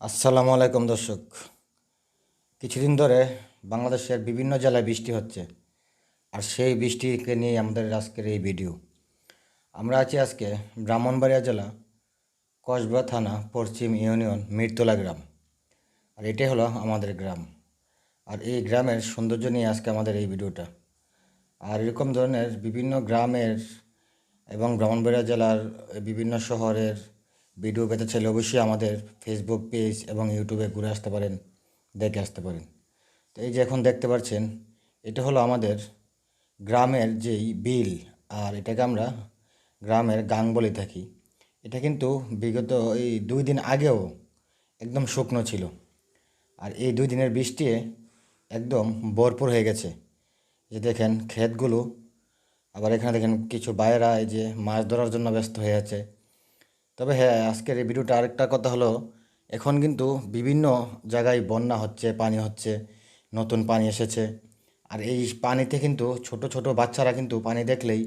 আসসালামু আলাইকুম দর্শক। কিছুদিন ধরে বাংলাদেশের বিভিন্ন জেলায় বৃষ্টি হচ্ছে। আর সেই বৃষ্টিকে নিয়ে আমাদের আজকের এই ভিডিও। আমরা আছি আজকে ব্রাহ্মণবাড়িয়া জেলা কসবা থানা পশ্চিম ইউনিয়ন মিরতলা গ্রাম। আর এটাই হলো আমাদের গ্রাম। আর এই গ্রামের সৌন্দর্য নিয়ে আজকে আমাদের এই ভিডিওটা। আর এরকম ধরনের বিভিন্ন গ্রামের এবং ব্রাহ্মণবাড়িয়া জেলার বিভিন্ন শহরের ভিডিও পেতে চাইলে অবশ্যই আমাদের ফেসবুক পেজ এবং ইউটিউবে ঘুরে আসতে পারেন, দেখে আসতে পারেন। তো এই যে এখন দেখতে পাচ্ছেন, এটা হলো আমাদের গ্রামের যেই বিল, আর এটাকে আমরা গ্রামের গাং বলে থাকি। এটা কিন্তু বিগত এই দুই দিন আগেও একদম শুকনো ছিল, আর এই দুই দিনের বৃষ্টি একদম ভরপুর হয়ে গেছে। যে দেখেন, ক্ষেতগুলো, আবার এখানে দেখেন কিছু বাইরা এই যে মাছ ধরার জন্য ব্যস্ত হয়ে আছে। তবে হ্যাঁ আজকের এই ভিডিওটা আরেকটা কথা হলো, এখন কিন্তু বিভিন্ন জায়গায় বন্যা হচ্ছে, পানি হচ্ছে, নতুন পানি এসেছে। আর এই পানিতে কিন্তু ছোট ছোট বাচ্চারা কিন্তু পানি দেখলেই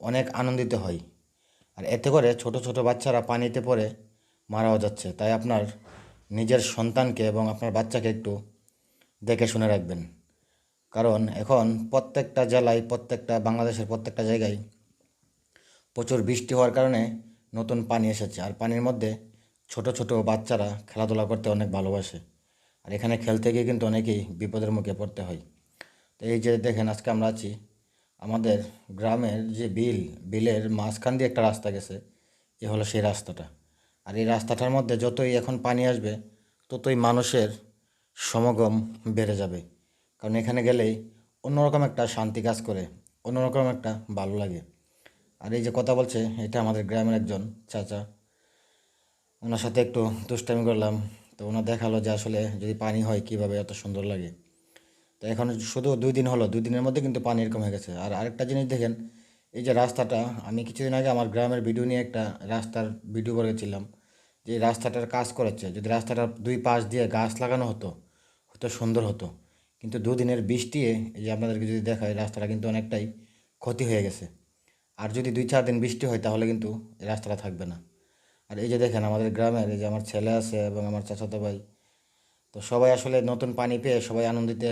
অনেক আনন্দিত হয়। আর এতে করে ছোট ছোট বাচ্চারা পানিতে পড়ে মারাও যাচ্ছে। তাই আপনার নিজের সন্তানকে এবং আপনার বাচ্চাকে একটু দেখে শুনে রাখবেন। কারণ এখন প্রত্যেকটা জেলায়, প্রত্যেকটা বাংলাদেশের প্রত্যেকটা জায়গায় প্রচুর বৃষ্টি হওয়ার কারণে নতুন পানি এসেছে। আর পানির মধ্যে ছোট ছোট বাচ্চারা খেলাধুলা করতে অনেক ভালোবাসে। আর এখানে খেলতে গিয়ে কিন্তু অনেকেই বিপদের মুখে পড়তে হয়। তো এই যে দেখেন, আজকে আমরা আছি আমাদের গ্রামের যে বিল, বিলের মাঝখান দিয়ে একটা রাস্তা গেছে। এ হলো সেই রাস্তাটা। আর এই রাস্তাটার মধ্যে যতই এখন পানি আসবে, ততই মানুষের সমাগম বেড়ে যাবে। কারণ এখানে গেলেই অন্যরকম একটা শান্তি কাজ করে, অন্যরকম একটা ভালো লাগে। আর এই যে কথা বলছে, এটা আমাদের গ্রামের একজন চাচা। ওনার সাথে একটু দুষ্টামি করলাম, তো ওনার দেখাল যে আসলে যদি পানি হয় কীভাবে এত সুন্দর লাগে। তো এখন শুধু দুই দিন হলো, দুই দিনের মধ্যে কিন্তু পানি এরকম হয়ে গেছে। আর আরেকটা জিনিস দেখেন, এই যে রাস্তাটা, আমি কিছুদিন আগে আমার গ্রামের ভিডিও নিয়ে একটা রাস্তার ভিডিও করেছিলাম যে রাস্তাটার কাজ করেছে যদি রাস্তাটার দুই পাশ দিয়ে গাছ লাগানো হতো, হয়তো সুন্দর হতো। কিন্তু দুদিনের বৃষ্টি এই যে আপনাদেরকে যদি দেখায় রাস্তাটা কিন্তু অনেকটাই ক্ষতি হয়ে গেছে। আর যদি দুই, চার দিন বৃষ্টি হয়, তাহলে কিন্তু এই রাস্তাটা থাকবে না। আর এই যে দেখেন, আমাদের গ্রামের এই যে আমার ছেলে আছে এবং আমার চাচাতো ভাই, তো সবাই আসলে নতুন পানি পেয়ে সবাই আনন্দিতে,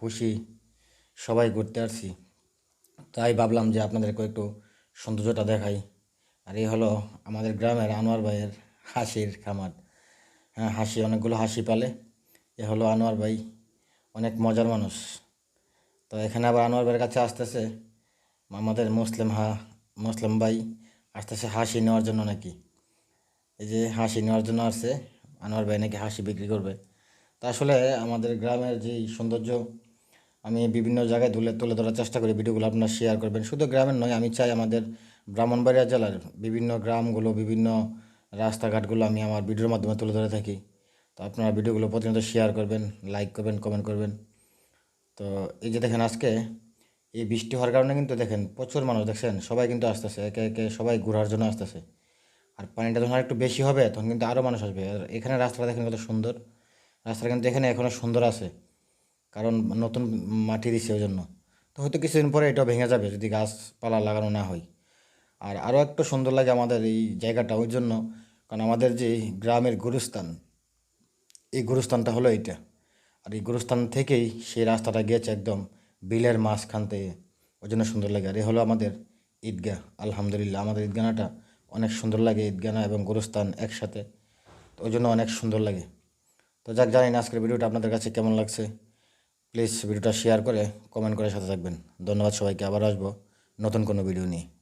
খুশি, সবাই ঘুরতে আসছি। তাই ভাবলাম যে আপনাদেরকে একটু সৌন্দর্যটা দেখাই। আর এই হলো আমাদের গ্রামের আনোয়ার ভাইয়ের হাসির খামার। হ্যাঁ হাসি, অনেকগুলো হাসি পালে। এ হলো আনোয়ার ভাই, অনেক মজার মানুষ। তো এখানে আবার আনোয়ার ভাইয়ের কাছে আসতেছে। আমাদের মুসলিম হা, মুসলিম ভাই আসতেছে হাসি নেওয়ার জন্য নাকি? এই যে হাসি নেওয়ার জন্য আসছে, আনোয়ার ভাই নাকি হাসি বিক্রি করবে। তা আসলে আমাদের গ্রামের যে সৌন্দর্য, আমি বিভিন্ন জায়গায় তুলে তুলে ধরার চেষ্টা করি, ভিডিওগুলো আপনারা শেয়ার করবেন। শুধু গ্রামের নয়, আমি চাই আমাদের ব্রাহ্মণবাড়িয়া জেলার বিভিন্ন গ্রামগুলো, বিভিন্ন রাস্তাঘাটগুলো আমি আমার ভিডিওর মাধ্যমে তুলে ধরে থাকি। তো আপনারা ভিডিওগুলো প্রতিনিয়ত শেয়ার করবেন লাইক করবেন কমেন্ট করবেন। তো এই যে দেখেন আজকে এই বৃষ্টি হওয়ার কারণে কিন্তু দেখেন প্রচুর মানুষ, দেখছেন? সবাই কিন্তু আসতেছে, একে একে সবাই ঘোরার জন্য আসতেছে। আর পানিটা যখন একটু বেশি হবে, তখন কিন্তু আরও মানুষ আসবে। আর এখানে রাস্তাটা দেখেন কত সুন্দর। রাস্তাটা কিন্তু এখানে এখনও সুন্দর আছে, কারণ নতুন মাটি দিছে ওই জন্য তো হয়তো কিছুদিন পরে এটাও ভেঙে যাবে, যদি গাছপালা লাগানো না হয়। আর আরও একটু সুন্দর লাগে আমাদের এই জায়গাটা ওই জন্য কারণ আমাদের যে গ্রামের গুরুস্থান, এই গুরুস্থানটা হলো এইটা। আর এই গুরুস্থান থেকেই সেই রাস্তাটা গিয়েছে একদম বিলের মাঝখান থেকে। ওই জন্য সুন্দর লাগে। আর এ হলো আমাদের ঈদগাহ। আলহামদুলিল্লাহ, আমাদের ঈদগানাটা অনেক সুন্দর লাগে ঈদগানা এবং গুরুস্থান একসাথে। তো ওই জন্য অনেক সুন্দর লাগে। তো যাক, জানি না আজকের ভিডিওটা আপনাদের কাছে কেমন লাগছে। প্লিজ ভিডিওটা শেয়ার করে কমেন্ট করে সাথে থাকবেন। ধন্যবাদ সবাইকে। আবার আসব নতুন কোনো ভিডিও নিয়ে।